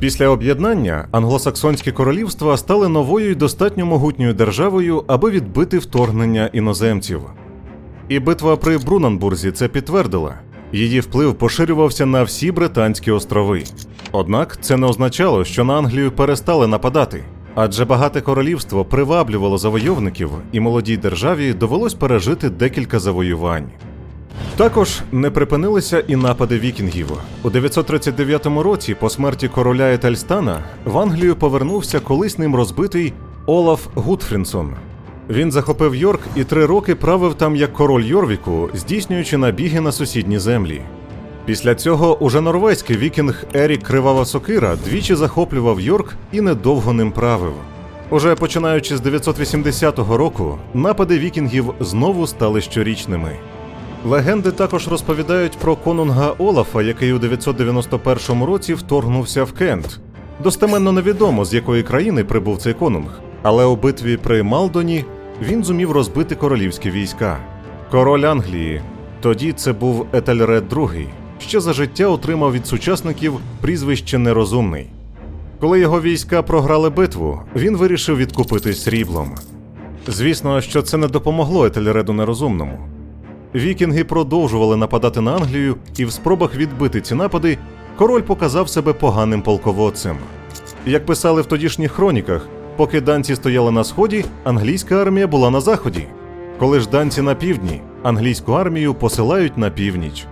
Після об'єднання англосаксонські королівства стали новою й достатньо могутньою державою, аби відбити вторгнення іноземців. І битва при Брунанбурзі це підтвердила. Її вплив поширювався на всі Британські острови. Однак це не означало, що на Англію перестали нападати, адже багате королівство приваблювало завойовників, і молодій державі довелось пережити декілька завоювань. Також не припинилися і напади вікінгів. У 939 році, по смерті короля Етельстана, в Англію повернувся колись ним розбитий Олаф Гудфрінсон. Він захопив Йорк і три роки правив там як король Йорвіку, здійснюючи набіги на сусідні землі. Після цього уже норвезький вікінг Ерік Кривава Сокира двічі захоплював Йорк і недовго ним правив. Уже починаючи з 980 року, напади вікінгів знову стали щорічними. Легенди також розповідають про конунга Олафа, який у 991 році вторгнувся в Кент. Достеменно невідомо, з якої країни прибув цей конунг, але у битві при Малдоні він зумів розбити королівські війська. Король Англії. Тоді це був Етельред II, що за життя отримав від сучасників прізвище Нерозумний. Коли його війська програли битву, він вирішив відкупитись сріблом. Звісно, що це не допомогло Етельреду Нерозумному. Вікінги продовжували нападати на Англію, і в спробах відбити ці напади король показав себе поганим полководцем. Як писали в тодішніх хроніках, поки данці стояли на сході, англійська армія була на заході. Коли ж данці на півдні, англійську армію посилають на північ.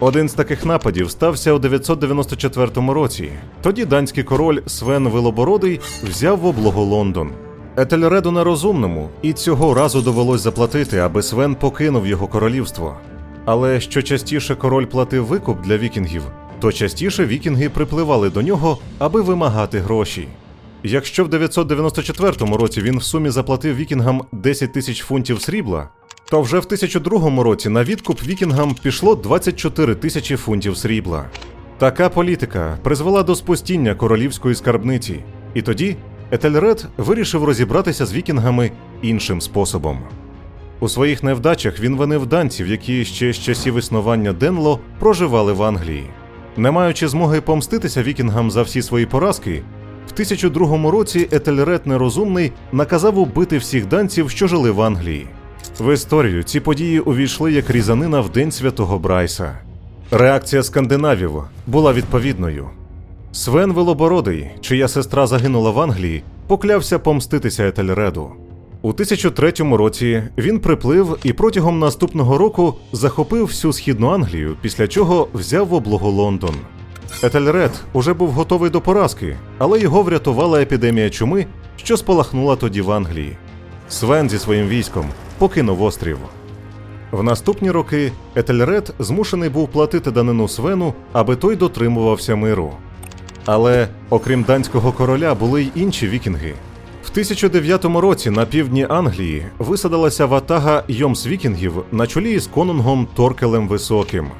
Один з таких нападів стався у 994 році. Тоді данський король Свен Вилобородий взяв в облогу Лондон. Етельреду нерозумному, і цього разу довелось заплатити, аби Свен покинув його королівство. Але що частіше король платив викуп для вікінгів, то частіше вікінги припливали до нього, аби вимагати гроші. Якщо в 994 році він в сумі заплатив вікінгам 10 тисяч фунтів срібла, то вже в 1002 році на відкуп вікінгам пішло 24 тисячі фунтів срібла. Така політика призвела до спустіння королівської скарбниці, і тоді Етельред вирішив розібратися з вікінгами іншим способом. У своїх невдачах він винив данців, які ще з часів існування Денло проживали в Англії. Не маючи змоги помститися вікінгам за всі свої поразки, в 1002 році Етельред Нерозумний наказав убити всіх данців, що жили в Англії. В історію ці події увійшли як різанина в день святого Брайса. Реакція скандинавів була відповідною. Свен Велобородий, чия сестра загинула в Англії, поклявся помститися Етельреду. У 1003 році він приплив і протягом наступного року захопив всю східну Англію, після чого взяв в облогу Лондон. Етельред уже був готовий до поразки, але його врятувала епідемія чуми, що спалахнула тоді в Англії. Свен зі своїм військом покинув острів. В наступні роки Етельред змушений був платити данину Свену, аби той дотримувався миру. Але окрім данського короля були й інші вікінги. В 1009 році на півдні Англії висадилася ватага йомс-вікінгів на чолі із конунгом Торкелем Високим.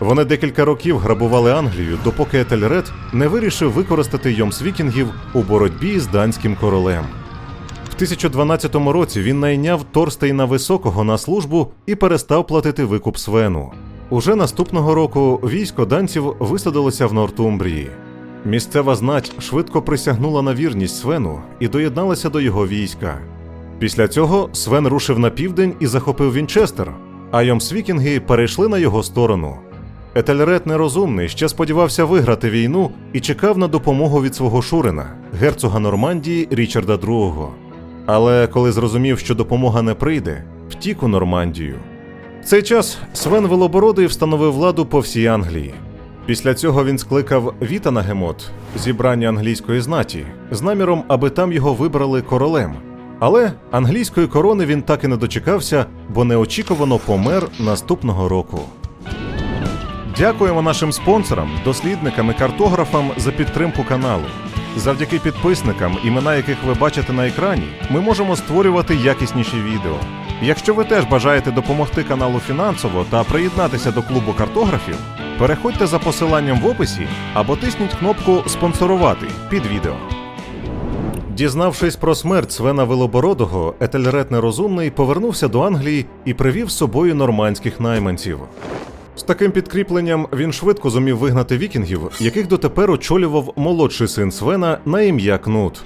Вони декілька років грабували Англію, допоки Етельред не вирішив використати йомс-вікінгів у боротьбі з данським королем. В 1012 році він найняв Торстейна Високого на службу і перестав платити викуп Свену. Уже наступного року військо данців висадилося в Нортумбрії. Місцева знать швидко присягнула на вірність Свену і доєдналася до його війська. Після цього Свен рушив на південь і захопив Вінчестер, а Йомсвікінги перейшли на його сторону. Етельред нерозумний ще сподівався виграти війну і чекав на допомогу від свого Шурина, герцога Нормандії Річарда II. Але коли зрозумів, що допомога не прийде, втік у Нормандію. В цей час Свен Велобородий встановив владу по всій Англії. Після цього він скликав Віта на Гемот, зібрання англійської знаті, з наміром, аби там його вибрали королем. Але англійської корони він так і не дочекався, бо неочікувано помер наступного року. Дякуємо нашим спонсорам, дослідникам і картографам за підтримку каналу. Завдяки підписникам, імена яких ви бачите на екрані, ми можемо створювати якісніші відео. Якщо ви теж бажаєте допомогти каналу фінансово та приєднатися до клубу картографів, переходьте за посиланням в описі або тисніть кнопку Спонсорувати під відео. Дізнавшись про смерть Свена Велобородого, Етельред Нерозумний повернувся до Англії і привів з собою нормандських найманців. З таким підкріпленням він швидко зумів вигнати вікінгів, яких дотепер очолював молодший син Свена на ім'я Кнут.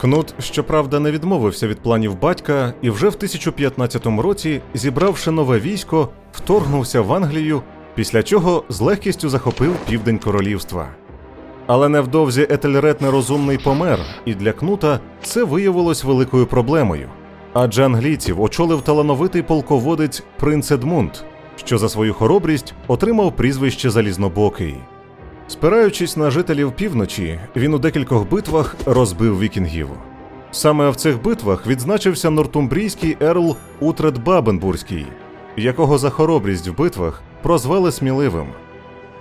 Кнут, щоправда, не відмовився від планів батька і вже в 1015 році, зібравши нове військо, вторгнувся в Англію, після чого з легкістю захопив південь королівства. Але невдовзі Етельред нерозумний помер, і для Кнута це виявилось великою проблемою. Адже англійців очолив талановитий полководець принц Едмунд, що за свою хоробрість отримав прізвище Залізнобокий. Спираючись на жителів півночі, він у декількох битвах розбив вікінгів. Саме в цих битвах відзначився нортумбрійський ерл Утред Бабенбурзький, якого за хоробрість в битвах прозвали сміливим.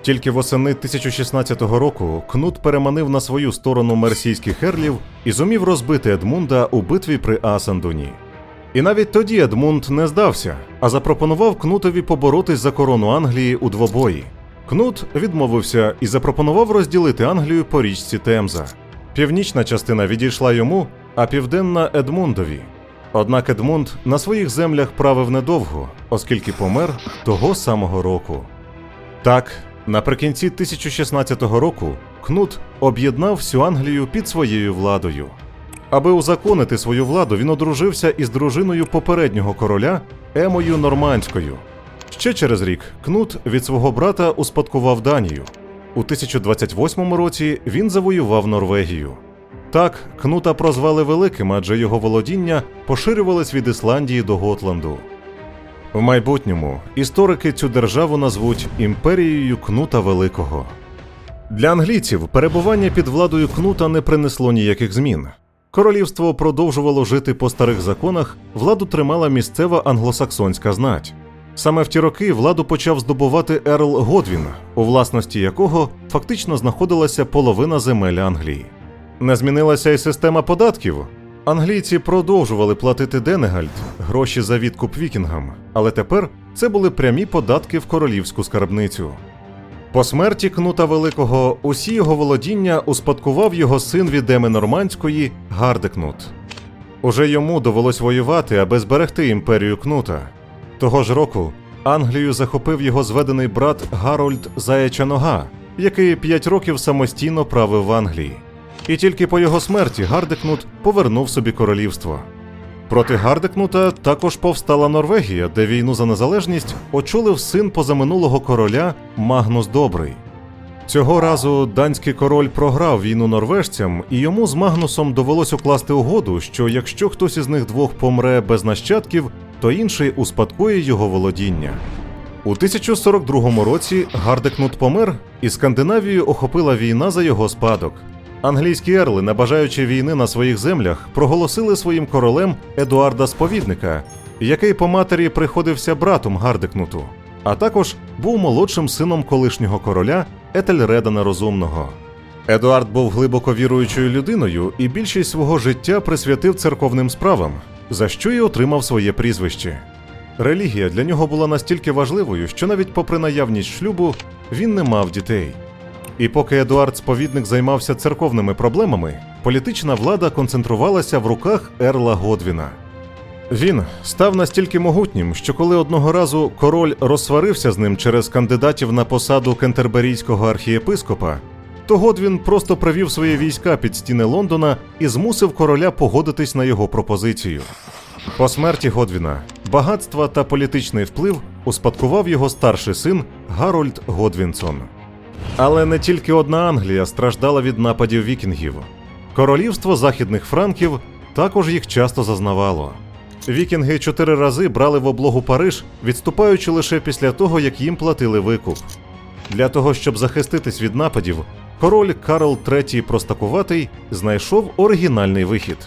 Тільки восени 1016 року Кнут переманив на свою сторону мерсійських ерлів і зумів розбити Едмунда у битві при Асандуні. І навіть тоді Едмунд не здався, а запропонував Кнутові поборотись за корону Англії у двобої. Кнут відмовився і запропонував розділити Англію по річці Темза. Північна частина відійшла йому, а південна Едмундові. Однак Едмунд на своїх землях правив недовго, оскільки помер того самого року. Так, наприкінці 1016 року Кнут об'єднав всю Англію під своєю владою. Аби узаконити свою владу, він одружився із дружиною попереднього короля Емою Нормандською. Ще через рік Кнут від свого брата успадкував Данію. У 1028 році він завоював Норвегію. Так, Кнута прозвали великим, адже його володіння поширювались від Ісландії до Готланду. В майбутньому історики цю державу назвуть імперією Кнута Великого. Для англійців перебування під владою Кнута не принесло ніяких змін. Королівство продовжувало жити по старих законах, владу тримала місцева англосаксонська знать. Саме в ті роки владу почав здобувати Ерл Годвін, у власності якого фактично знаходилася половина земель Англії. Не змінилася й система податків. Англійці продовжували платити Денегальд гроші за відкуп вікінгам, але тепер це були прямі податки в королівську скарбницю. По смерті Кнута Великого усі його володіння успадкував його син від Еми Нормандської Гардекнут. Уже йому довелось воювати, аби зберегти імперію Кнута. Того ж року Англію захопив його зведений брат Гарольд Заяча Нога, який п'ять років самостійно правив в Англії. І тільки по його смерті Гардекнут повернув собі королівство. Проти Гардекнута також повстала Норвегія, де війну за незалежність очолив син позаминулого короля Магнус Добрий. Цього разу данський король програв війну норвежцям, і йому з Магнусом довелось укласти угоду, що якщо хтось із них двох помре без нащадків, то інший успадкує його володіння. У 1042 році Гардекнут помер, і Скандинавію охопила війна за його спадок. Англійські ерли, не бажаючи війни на своїх землях, проголосили своїм королем Едуарда Сповідника, який по матері приходився братом Гардекнуту, а також був молодшим сином колишнього короля Етельреда Нерозумного. Едуард був глибоко віруючою людиною і більшість свого життя присвятив церковним справам, за що й отримав своє прізвище. Релігія для нього була настільки важливою, що навіть попри наявність шлюбу він не мав дітей. І поки Едуард Сповідник займався церковними проблемами, політична влада концентрувалася в руках Ерла Годвіна. Він став настільки могутнім, що коли одного разу король розсварився з ним через кандидатів на посаду кентерберійського архієпископа, то Годвін просто привів свої війська під стіни Лондона і змусив короля погодитись на його пропозицію. По смерті Годвіна багатства та політичний вплив успадкував його старший син Гарольд Годвінсон. Але не тільки одна Англія страждала від нападів вікінгів. Королівство західних франків також їх часто зазнавало. Вікінги чотири рази брали в облогу Париж, відступаючи лише після того, як їм платили викуп. Для того, щоб захиститись від нападів, король Карл III Простакуватий знайшов оригінальний вихід.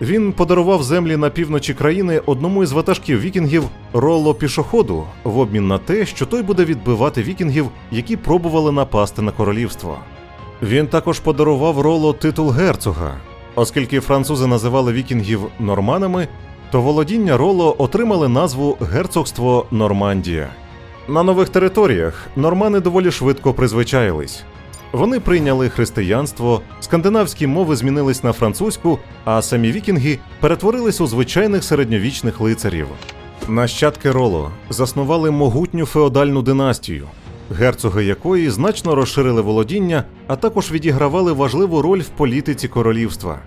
Він подарував землі на півночі країни одному із ватажків вікінгів Ролло пішоходу в обмін на те, що той буде відбивати вікінгів, які пробували напасти на королівство. Він також подарував Ролло титул герцога, оскільки французи називали вікінгів норманами, то володіння Ролло отримали назву Герцогство Нормандія. На нових територіях нормани доволі швидко призвичаїлись. Вони прийняли християнство, скандинавські мови змінились на французьку, а самі вікінги перетворились у звичайних середньовічних лицарів. Нащадки Роло заснували могутню феодальну династію, герцоги якої значно розширили володіння, а також відігравали важливу роль в політиці королівства.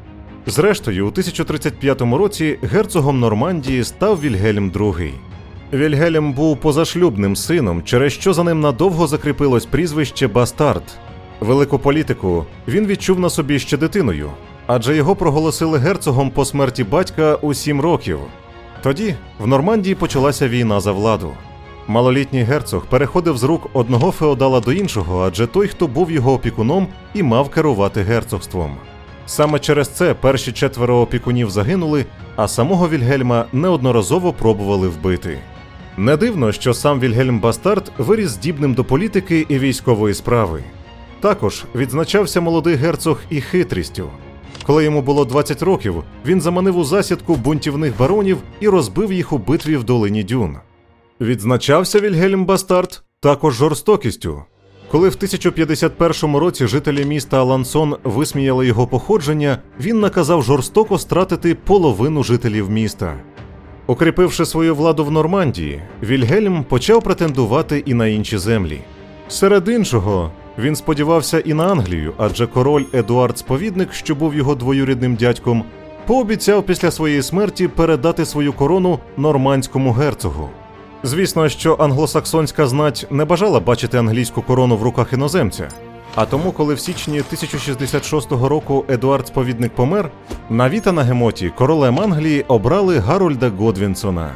Зрештою, у 1035 році герцогом Нормандії став Вільгельм II. Вільгельм був позашлюбним сином, через що за ним надовго закріпилось прізвище Бастард. Велику політику він відчув на собі ще дитиною, адже його проголосили герцогом по смерті батька у сім років. Тоді в Нормандії почалася війна за владу. Малолітній герцог переходив з рук одного феодала до іншого, адже той, хто був його опікуном, і мав керувати герцогством. Саме через це перші четверо опікунів загинули, а самого Вільгельма неодноразово пробували вбити. Не дивно, що сам Вільгельм Бастард виріс здібним до політики і військової справи. Також відзначався молодий герцог і хитрістю. Коли йому було 20 років, він заманив у засідку бунтівних баронів і розбив їх у битві в долині Дюн. Відзначався Вільгельм Бастард також жорстокістю. Коли в 1051 році жителі міста Алансон висміяли його походження, він наказав жорстоко стратити половину жителів міста. Укріпивши свою владу в Нормандії, Вільгельм почав претендувати і на інші землі. Серед іншого, він сподівався і на Англію, адже король Едуард Сповідник, що був його двоюрідним дядьком, пообіцяв після своєї смерті передати свою корону нормандському герцогу. Звісно, що англосаксонська знать не бажала бачити англійську корону в руках іноземця. А тому, коли в січні 1066 року Едуард Сповідник помер, на віта на гемоті королем Англії обрали Гарольда Годвінсона.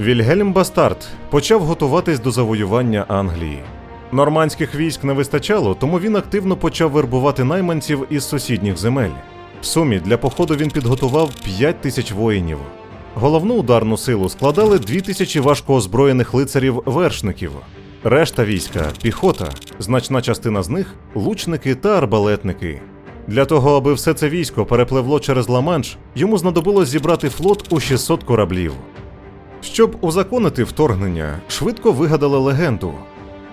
Вільгельм Бастард почав готуватись до завоювання Англії. Нормандських військ не вистачало, тому він активно почав вербувати найманців із сусідніх земель. В сумі для походу він підготував 5 тисяч воїнів. Головну ударну силу складали 2 тисячі важкоозброєних лицарів-вершників. Решта війська піхота, значна частина з них лучники та арбалетники. Для того, аби все це військо перепливло через Ла-Манш, йому знадобилось зібрати флот у 600 кораблів. Щоб узаконити вторгнення, швидко вигадали легенду.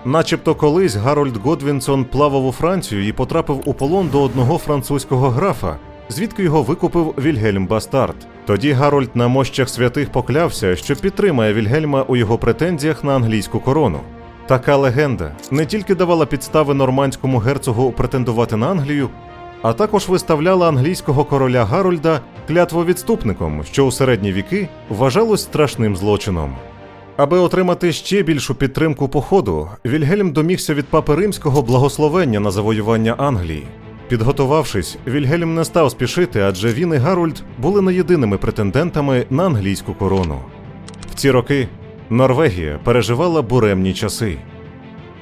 Начебто колись Гарольд Годвінсон плавав у Францію і потрапив у полон до одного французького графа, звідки його викупив Вільгельм Бастард. Тоді Гарольд на мощах святих поклявся, що підтримає Вільгельма у його претензіях на англійську корону. Така легенда не тільки давала підстави нормандському герцогу претендувати на Англію, а також виставляла англійського короля Гарольда клятвовідступником, що у середні віки вважалось страшним злочином. Аби отримати ще більшу підтримку походу, Вільгельм домігся від папи римського благословення на завоювання Англії. Підготувавшись, Вільгельм не став спішити, адже він і Гарольд були не єдиними претендентами на англійську корону. В ці роки Норвегія переживала буремні часи.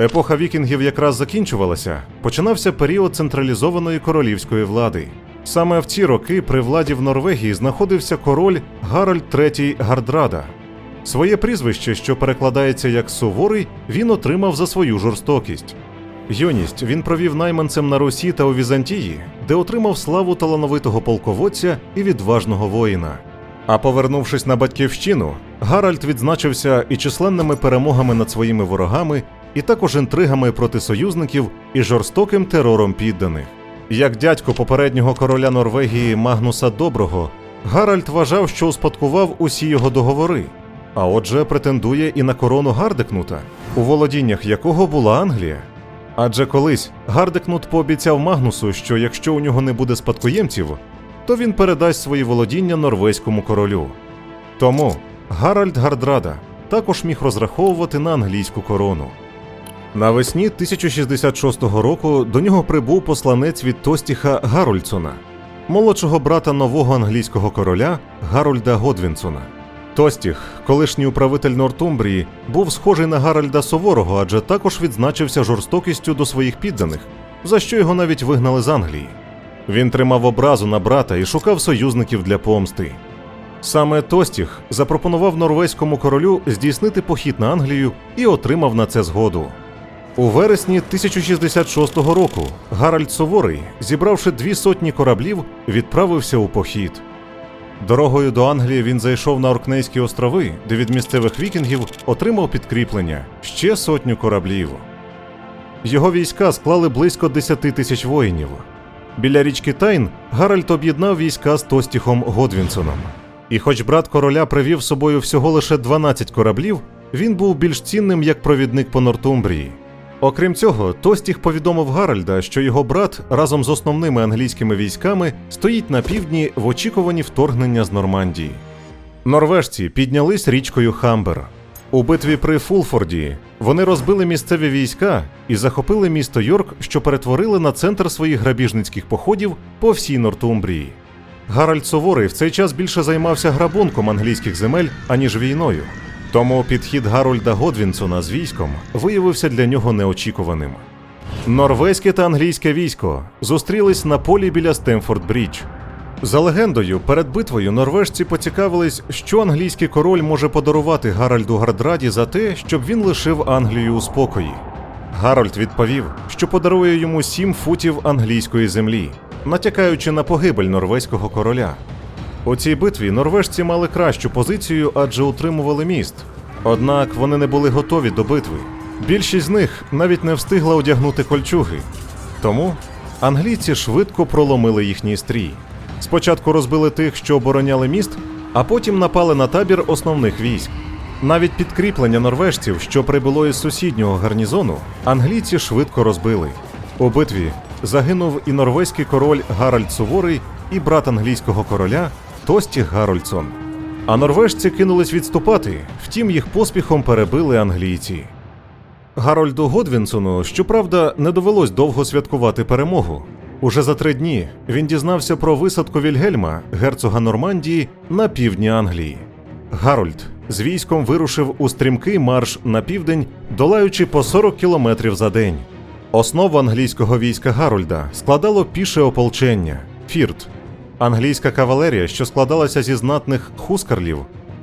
Епоха вікінгів якраз закінчувалася, починався період централізованої королівської влади. Саме в ці роки при владі в Норвегії знаходився король Гарольд III Гардрада. Своє прізвище, що перекладається як суворий, він отримав за свою жорстокість. Юність він провів найманцем на Русі та у Візантії, де отримав славу талановитого полководця і відважного воїна. А повернувшись на батьківщину, Гаральд відзначився і численними перемогами над своїми ворогами, і також інтригами проти союзників і жорстоким терором підданих. Як дядько попереднього короля Норвегії Магнуса Доброго, Гаральд вважав, що успадкував усі його договори, а отже, претендує і на корону Гардекнута, у володіннях якого була Англія. Адже колись Гардекнут пообіцяв Магнусу, що якщо у нього не буде спадкоємців, то він передасть свої володіння норвезькому королю. Тому Гаральд Гардрада також міг розраховувати на англійську корону. Навесні 1066 року до нього прибув посланець від Тостіха Гарольдсона, молодшого брата нового англійського короля Гарольда Годвінсона. Тостіх, колишній управитель Нортумбрії, був схожий на Гаральда Суворого, адже також відзначився жорстокістю до своїх підданих, за що його навіть вигнали з Англії. Він тримав образу на брата і шукав союзників для помсти. Саме Тостіх запропонував норвезькому королю здійснити похід на Англію і отримав на це згоду. У вересні 1066 року Гаральд Суворий, зібравши дві сотні кораблів, відправився у похід. Дорогою до Англії він зайшов на Оркнейські острови, де від місцевих вікінгів отримав підкріплення ще сотню кораблів. Його війська склали близько 10 тисяч воїнів. Біля річки Тайн Гаральд об'єднав війська з Тостіхом Годвінсоном. І хоч брат короля привів з собою всього лише 12 кораблів, він був більш цінним як провідник по Нортумбрії. Окрім цього, Тостіх повідомив Гаральда, що його брат разом з основними англійськими військами стоїть на півдні в очікуванні вторгнення з Нормандії. Норвежці піднялись річкою Хамбер. У битві при Фулфорді вони розбили місцеві війська і захопили місто Йорк, що перетворили на центр своїх грабіжницьких походів по всій Нортумбрії. Гаральд Суворий в цей час більше займався грабунком англійських земель, аніж війною. Тому підхід Гарольда Годвінсона з військом виявився для нього неочікуваним. Норвезьке та англійське військо зустрілись на полі біля Стемфорд Брідж. За легендою, перед битвою норвежці поцікавились, що англійський король може подарувати Гаральду Гардраді за те, щоб він лишив Англію у спокої. Гарольд відповів, що подарує йому сім футів англійської землі, натякаючи на погибель норвезького короля. У цій битві норвежці мали кращу позицію, адже утримували міст. Однак вони не були готові до битви. Більшість з них навіть не встигла одягнути кольчуги. Тому англійці швидко проломили їхній стрій. Спочатку розбили тих, що обороняли міст, а потім напали на табір основних військ. Навіть підкріплення норвежців, що прибуло із сусіднього гарнізону, англійці швидко розбили. У битві загинув і норвезький король Гаральд Суворий, і брат англійського короля Тостіх Гарольдсон. А норвежці кинулись відступати, втім їх поспіхом перебили англійці. Гарольду Годвінсону, щоправда, не довелось довго святкувати перемогу. Уже за три дні він дізнався про висадку Вільгельма, герцога Нормандії, на півдні Англії. Гарольд з військом вирушив у стрімкий марш на південь, долаючи по 40 кілометрів за день. Основу англійського війська Гарольда складало піше ополчення фірт. Англійська кавалерія, що складалася зі знатних хускарлів,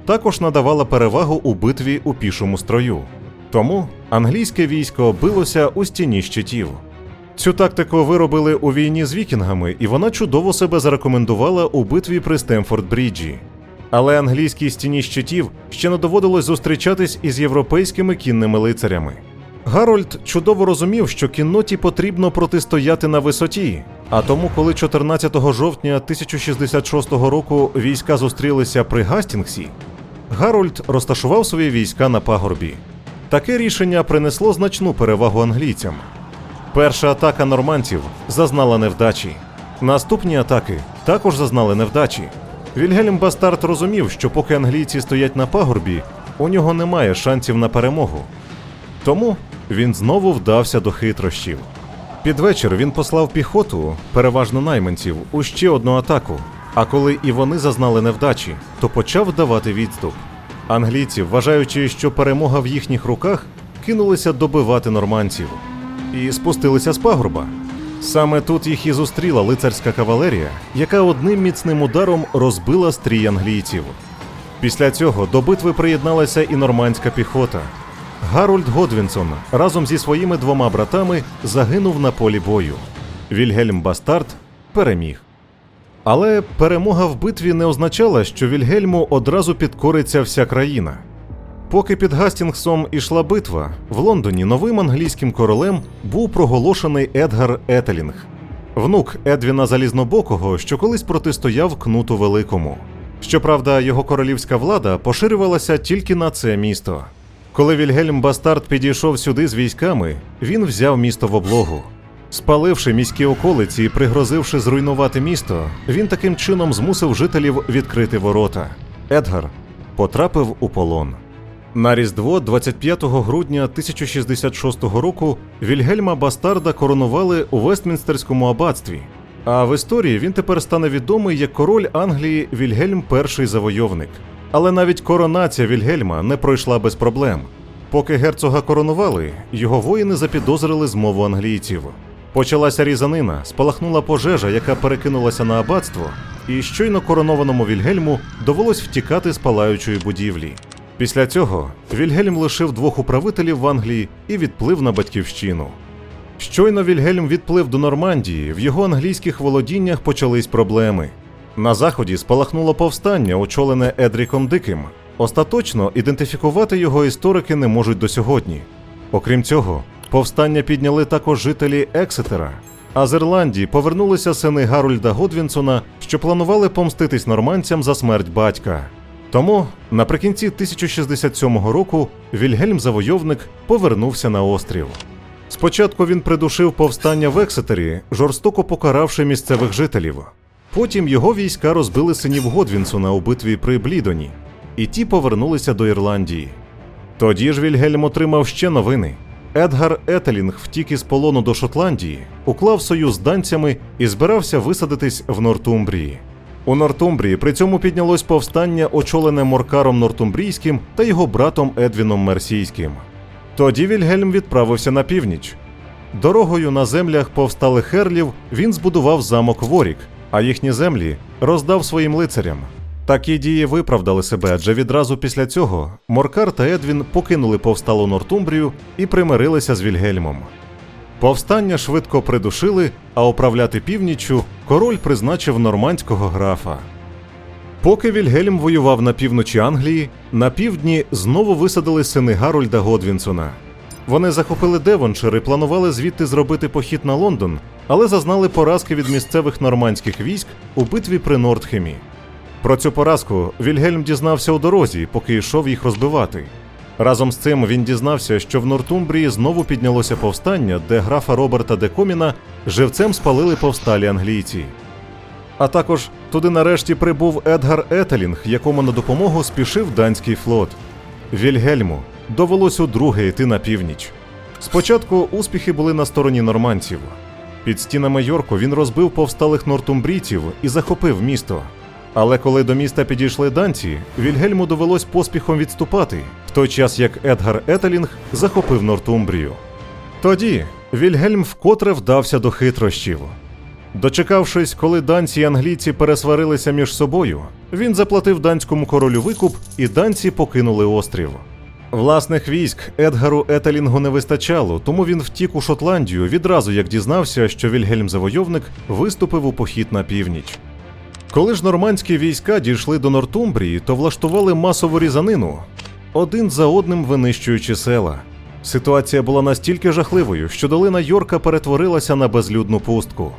також надавала перевагу у битві у пішому строю. Тому англійське військо билося у стіні щитів. Цю тактику виробили у війні з вікінгами, і вона чудово себе зарекомендувала у битві при Стемфорд-Бріджі. Але англійській стіні щитів ще не доводилось зустрічатись із європейськими кінними лицарями. Гарольд чудово розумів, що кінноті потрібно протистояти на висоті. А тому, коли 14 жовтня 1066 року війська зустрілися при Гастінгсі, Гарольд розташував свої війська на пагорбі. Таке рішення принесло значну перевагу англійцям. Перша атака нормандців зазнала невдачі. Наступні атаки також зазнали невдачі. Вільгельм Бастард розумів, що поки англійці стоять на пагорбі, у нього немає шансів на перемогу. Тому він знову вдався до хитрощів. Під вечір він послав піхоту, переважно найманців, у ще одну атаку. А коли і вони зазнали невдачі, то почав давати відступ. Англійці, вважаючи, що перемога в їхніх руках, кинулися добивати нормандців і спустилися з пагорба. Саме тут їх і зустріла лицарська кавалерія, яка одним міцним ударом розбила стрій англійців. Після цього до битви приєдналася і нормандська піхота. Гарольд Годвінсон разом зі своїми двома братами загинув на полі бою. Вільгельм Бастард переміг. Але перемога в битві не означала, що Вільгельму одразу підкориться вся країна. Поки під Гастінгсом ішла битва, в Лондоні новим англійським королем був проголошений Едгар Етелінг, внук Едвіна Залізнобокого, що колись протистояв Кнуту Великому. Щоправда, його королівська влада поширювалася тільки на це місто. Коли Вільгельм Бастард підійшов сюди з військами, він взяв місто в облогу. Спаливши міські околиці і пригрозивши зруйнувати місто, він таким чином змусив жителів відкрити ворота. Едгар потрапив у полон. На Різдво 25 грудня 1066 року Вільгельма Бастарда коронували у Вестмінстерському аббатстві. А в історії він тепер стане відомий як король Англії Вільгельм І Завойовник. Але навіть коронація Вільгельма не пройшла без проблем. Поки герцога коронували, його воїни запідозрили змову англійців. Почалася різанина, спалахнула пожежа, яка перекинулася на аббатство, і щойно коронованому Вільгельму довелось втікати з палаючої будівлі. Після цього Вільгельм лишив двох управителів в Англії і відплив на батьківщину. Щойно Вільгельм відплив до Нормандії, в його англійських володіннях почались проблеми. На заході спалахнуло повстання, очолене Едріком Диким. Остаточно ідентифікувати його історики не можуть до сьогодні. Окрім цього, повстання підняли також жителі Ексетера. А з Ірландії повернулися сини Гарольда Годвінсона, що планували помститись нормандцям за смерть батька. Тому наприкінці 1067 року Вільгельм Завойовник повернувся на острів. Спочатку він придушив повстання в Ексетері, жорстоко покаравши місцевих жителів. Потім його війська розбили синів Годвінсона у битві при Блідоні, і ті повернулися до Ірландії. Тоді ж Вільгельм отримав ще новини. Едгар Етелінг втік із полону до Шотландії, уклав союз з данцями і збирався висадитись в Нортумбрії. У Нортумбрії при цьому піднялось повстання, очолене Моркаром Нортумбрійським та його братом Едвіном Мерсійським. Тоді Вільгельм відправився на північ. Дорогою на землях повсталих херлів він збудував замок Ворік, а їхні землі роздав своїм лицарям. Такі дії виправдали себе, адже відразу після цього Моркар та Едвін покинули повсталу Нортумбрію і примирилися з Вільгельмом. Повстання швидко придушили, а управляти північчю король призначив нормандського графа. Поки Вільгельм воював на півночі Англії, на півдні знову висадили сини Гарольда Годвінсона. Вони захопили Девоншир і планували звідти зробити похід на Лондон, але зазнали поразки від місцевих нормандських військ у битві при Нортхемі. Про цю поразку Вільгельм дізнався у дорозі, поки йшов їх розбивати. Разом з цим він дізнався, що в Нортумбрії знову піднялося повстання, де графа Роберта де Коміна живцем спалили повсталі англійці. А також туди нарешті прибув Едгар Етелінг, якому на допомогу спішив данський флот. Вільгельму довелось удруге йти на північ. Спочатку успіхи були на стороні нормандців. Під стінами Йорку він розбив повсталих нортумбрійців і захопив місто. Але коли до міста підійшли данці, Вільгельму довелось поспіхом відступати, в той час як Едгар Етелінг захопив Нортумбрію. Тоді Вільгельм вкотре вдався до хитрощів. Дочекавшись, коли данці і англійці пересварилися між собою, він заплатив данському королю викуп, і данці покинули острів. Власних військ Едгару Етелінгу не вистачало, тому він втік у Шотландію відразу як дізнався, що Вільгельм Завойовник виступив у похід на північ. Коли ж нормандські війська дійшли до Нортумбрії, то влаштували масову різанину, один за одним винищуючи села. Ситуація була настільки жахливою, що долина Йорка перетворилася на безлюдну пустку.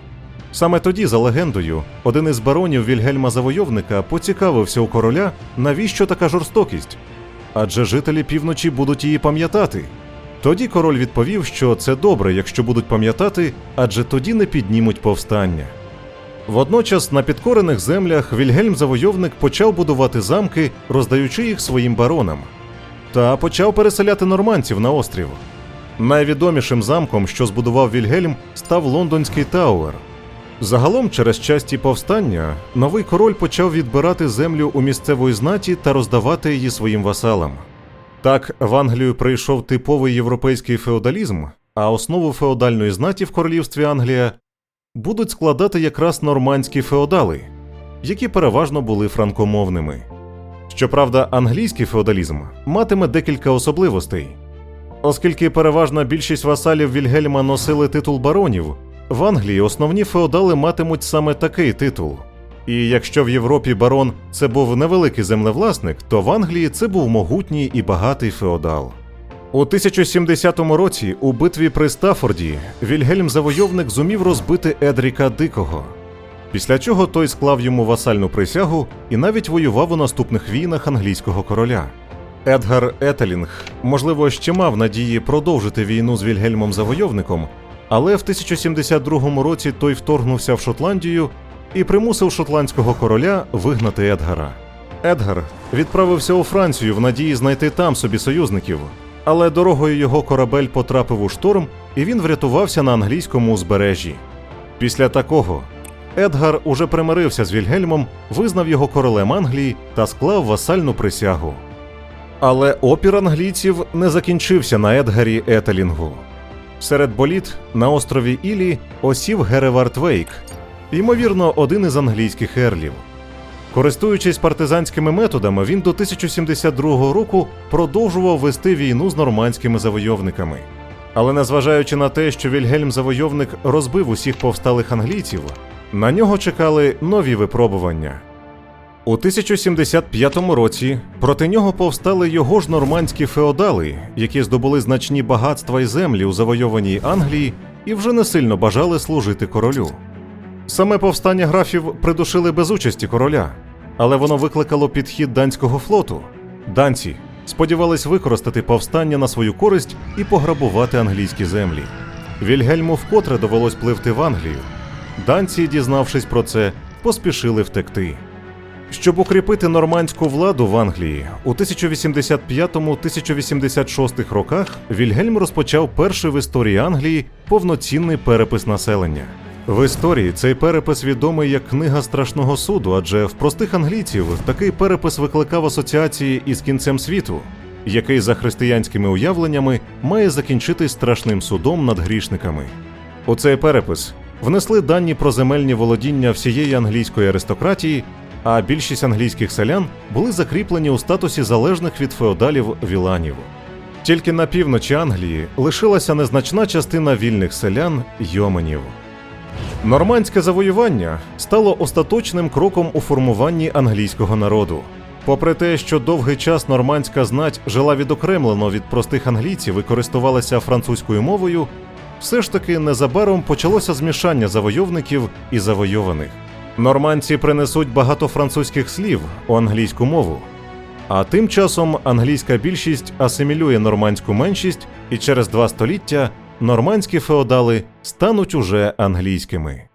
Саме тоді, за легендою, один із баронів Вільгельма Завойовника поцікавився у короля, навіщо така жорстокість? Адже жителі півночі будуть її пам'ятати. Тоді король відповів, що це добре, якщо будуть пам'ятати, адже тоді не піднімуть повстання. Водночас на підкорених землях Вільгельм Завойовник почав будувати замки, роздаючи їх своїм баронам, та почав переселяти нормандців на острів. Найвідомішим замком, що збудував Вільгельм, став лондонський Тауер. Загалом, через часті повстання, новий король почав відбирати землю у місцевої знаті та роздавати її своїм васалам. Так в Англію прийшов типовий європейський феодалізм, а основу феодальної знаті в королівстві Англія будуть складати якраз нормандські феодали, які переважно були франкомовними. Щоправда, англійський феодалізм матиме декілька особливостей. Оскільки переважна більшість васалів Вільгельма носили титул баронів, в Англії основні феодали матимуть саме такий титул. І якщо в Європі барон це був невеликий землевласник, то в Англії це був могутній і багатий феодал. У 1070 році у битві при Стафорді Вільгельм Завойовник зумів розбити Едріка Дикого. Після чого той склав йому васальну присягу і навіть воював у наступних війнах англійського короля. Едгар Етелінг, можливо, ще мав надії продовжити війну з Вільгельмом Завойовником, але в 1072 році той вторгнувся в Шотландію і примусив шотландського короля вигнати Едгара. Едгар відправився у Францію в надії знайти там собі союзників, але дорогою його корабель потрапив у шторм, і він врятувався на англійському узбережжі. Після такого Едгар уже примирився з Вільгельмом, визнав його королем Англії та склав васальну присягу. Але опір англійців не закінчився на Едгарі Етелінгу. Серед боліт на острові Ілі осів Геревард Вейк, ймовірно, один із англійських ерлів. Користуючись партизанськими методами, він до 1072 року продовжував вести війну з нормандськими завойовниками. Але незважаючи на те, що Вільгельм Завойовник розбив усіх повсталих англійців, на нього чекали нові випробування. У 1075 році проти нього повстали його ж нормандські феодали, які здобули значні багатства і землі у завойованій Англії і вже не сильно бажали служити королю. Саме повстання графів придушили без участі короля, але воно викликало підхід данського флоту. Данці сподівались використати повстання на свою користь і пограбувати англійські землі. Вільгельму вкотре довелось пливти в Англію. Данці, дізнавшись про це, поспішили втекти. Щоб укріпити нормандську владу в Англії, у 1085-1086 роках Вільгельм розпочав перший в історії Англії повноцінний перепис населення. В історії цей перепис відомий як книга страшного суду, адже в простих англійців такий перепис викликав асоціації із кінцем світу, який за християнськими уявленнями має закінчитись страшним судом над грішниками. У цей перепис внесли дані про земельні володіння всієї англійської аристократії, а більшість англійських селян були закріплені у статусі залежних від феодалів віланів. Тільки на півночі Англії лишилася незначна частина вільних селян йоменів. Нормандське завоювання стало остаточним кроком у формуванні англійського народу. Попри те, що довгий час нормандська знать жила відокремлено від простих англійців і користувалася французькою мовою, все ж таки незабаром почалося змішання завойовників і завойованих. Нормандці принесуть багато французьких слів у англійську мову. А тим часом англійська більшість асимілює нормандську меншість, і через два століття нормандські феодали стануть уже англійськими.